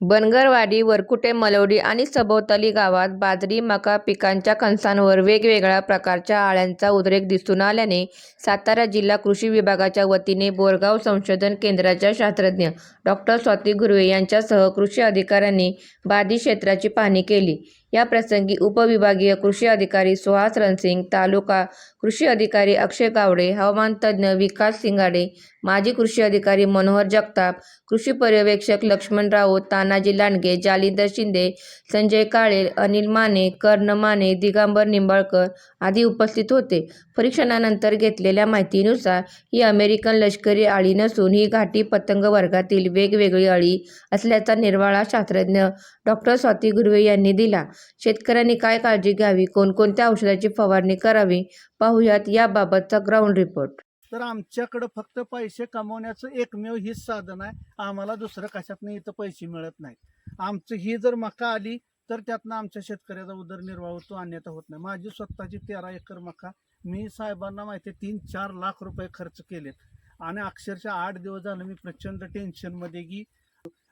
बनगरवाडी वरकुटे मलवडी आणि सभोवताली गावात बाजरी मका पिकांच्या कणसांवर वेगवेगळ्या प्रकारच्या आळ्यांचा उद्रेक दिसून आल्याने सातारा जिल्हा कृषी विभागाच्या वतीने बोरगाव संशोधन केंद्राच्या शास्त्रज्ञ डॉक्टर स्वाती गुर्वे यांच्यासह कृषी अधिकाऱ्यांनी बाधित क्षेत्राची पाहणी केली. या प्रसंगी उपविभागीय कृषी अधिकारी सुहास रणसिंग तालुका कृषी अधिकारी अक्षय गावडे हवामान तज्ज्ञ विकास सिंगाडे माजी कृषी अधिकारी मनोहर जगताप कृषी पर्यवेक्षक लक्ष्मण राऊत तानाजी लांडगे जालिंदर शिंदे संजय काळे अनिल माने कर्ण माने दिगंबर निंबाळकर आदी उपस्थित होते. परीक्षणानंतर घेतलेल्या माहितीनुसार ही अमेरिकन लष्करी अळी नसून ही घाटी पतंग वर्गातील वेगवेगळी अळी असल्याचा निर्वाळा शास्त्रज्ञ डॉक्टर स्वाती गुरवे यांनी दिला. शेतकऱ्यांनी काय काळजी घ्यावी? कोणकोणत्या औषधाची फवारणी करावी? पाहुयात याबाबतचा ग्राउंड रिपोर्ट. तर आमच्याकडं फक्त पैसे कमवण्याचं एकमेव हीच साधन आहे. आम्हाला दुसरं कशातनं इथं पैसे मिळत नाहीत. आमचं ही जर मका आली तर त्यातनं आमच्या शेतकऱ्याचा उदरनिर्वाह होतो अन्यथा होत नाही. माझी स्वतःची तेरा एकर मका. मी साहेबांना माहिती तीन चार लाख रुपये खर्च केलेत. आणि अक्षरशः आठ दिवस झालं मी प्रचंड टेन्शनमध्ये की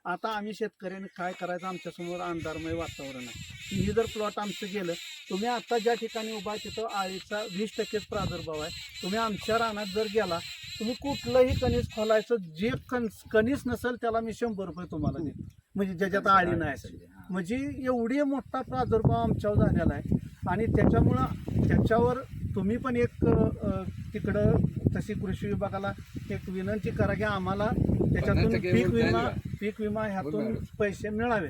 आता आम्ही शेतकऱ्यांनी काय करायचं आमच्यासमोर अंधारमय वातावरण आहे. ही जर प्लॉट आमचं गेलं तुम्ही आता ज्या ठिकाणी उभा आहे तिथं आळीचा वीस टक्केच प्रादुर्भाव आहे. तुम्ही आमच्या रानात जर गेला तुम्ही कुठलंही कणीस खोलायचं जे कणस कणीस नसेल त्याला मी शंभर रुपये तुम्हाला देतो. म्हणजे ज्याच्यात आळी नाही. असेल म्हणजे एवढी मोठा प्रादुर्भाव आमच्यावर झालेला आहे. आणि त्याच्यामुळं त्याच्यावर तुम्ही पण एक तिकडं तशी कृषी विभागाला एक विनंती करा की आम्हाला त्याच्यातून पीक विमा? पीक विमा ह्यातून. पैसे मिळावे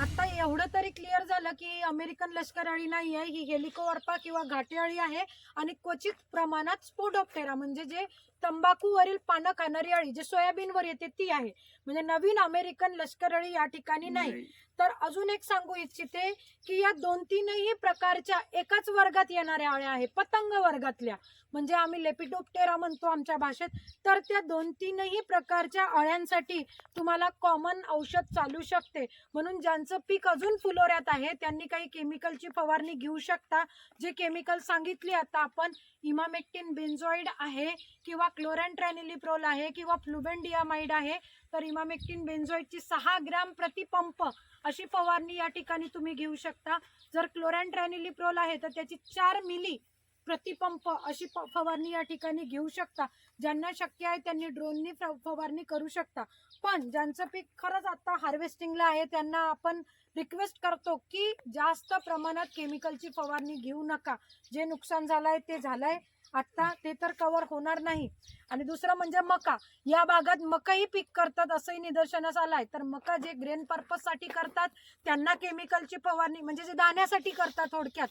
आता एवढं तरी क्लिअर झालं की अमेरिकन लष्कर अळी नाही आहे ही हेलिकोवर्पा किंवा घाटी अळी आहे आणि क्वचित प्रमाणात स्पोडोप्टेरा म्हणजे जे तंबाखूवरील पानं खाणारी अळी जे सोयाबीनवर येते ती आहे. म्हणजे नवीन अमेरिकन लष्कर अळी या ठिकाणी नाही. तर अजून एक सांगू इच्छिते की या दोन तीनही प्रकारच्या एकाच वर्गात येणाऱ्या अळ्या आहे पतंग वर्गातल्या. म्हणजे आम्ही लेपिडोप्टेरा म्हणतो आमच्या भाषेत. तर त्या दोन तीनही प्रकारच्या अळ्यांसाठी तुम्हाला कॉमन औषध चालू शकते. म्हणून ज्यांचं पीक अजून फुलोऱ्यात आहे त्यांनी काही केमिकलची फवारणी घेऊ शकता. जे केमिकल सांगितली आता आपण इमामेक्टिन बेन्झॉइड आहे किंवा क्लोरॅन्ट्रॅनिलिप्रोल आहे किंवा फ्लुबेंडियामाइड आहे तर इमामेक्टिन बेन्झॉइडची सहा ग्रॅम प्रतिपंप अशी फवारणी या ठिकाणी तुम्ही घेऊ शकता. जर क्लोरॅन्ट्रॅनिलिप्रोल आहे तर त्याची चार मिली प्रतिपंप अशी प- फवारणी या ठिकाणी घेऊ शकता. ज्यांना शक्य आहे त्यांनी ड्रोननी फवारणी करू शकता. पण ज्यांचं पीक खरंच आता हार्वेस्टिंगला आहे त्यांना आपण रिक्वेस्ट करतो की जास्त प्रमाणात केमिकलची फवारणी घेऊ नका. जे नुकसान झालंय ते झालंय. आत्ता ते तर कव्हर होणार नाही. आणि दुसरं म्हणजे मका. या भागात मकाही पीक करतात असंही निदर्शनास आहे तर मका जे ग्रेन पर्पजसाठी करतात त्यांना केमिकलची फवारणी म्हणजे जे दाण्यासाठी करतात थोडक्यात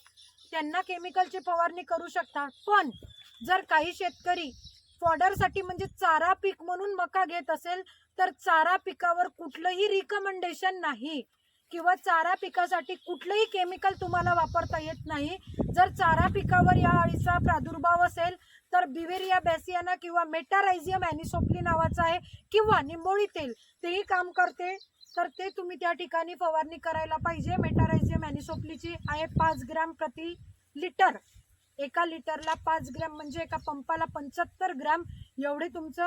त्यांना केमिकलची फवारणी करू शकता. पण जर काही शेतकरी फॉडरसाठी म्हणजे चारा पीक म्हणून मका घेत असेल तर चारा पिकावर कुठलंही रिकमेंडेशन नाही. किंवा चारा पिकासाठी कुठलंही केमिकल तुम्हाला वापरता येत नाही. जर चारा पिकावर या अळीचा प्रादुर्भाव असेल तर बिवेरिया बॅसियाना किंवा मेटारायझियम अॅनिसोपली नावाचं आहे किंवा निंबोळी तेल तेही काम करते. तर ते तुम्ही त्या ठिकाणी फवारणी करायला पाहिजे. मेटारायझियम अॅनिसोपलीची आहे पाच ग्रॅम प्रति लिटर. एका लिटरला पाच ग्रॅम म्हणजे एका पंपाला पंच्याहत्तर ग्रॅम. एवढे तुमचं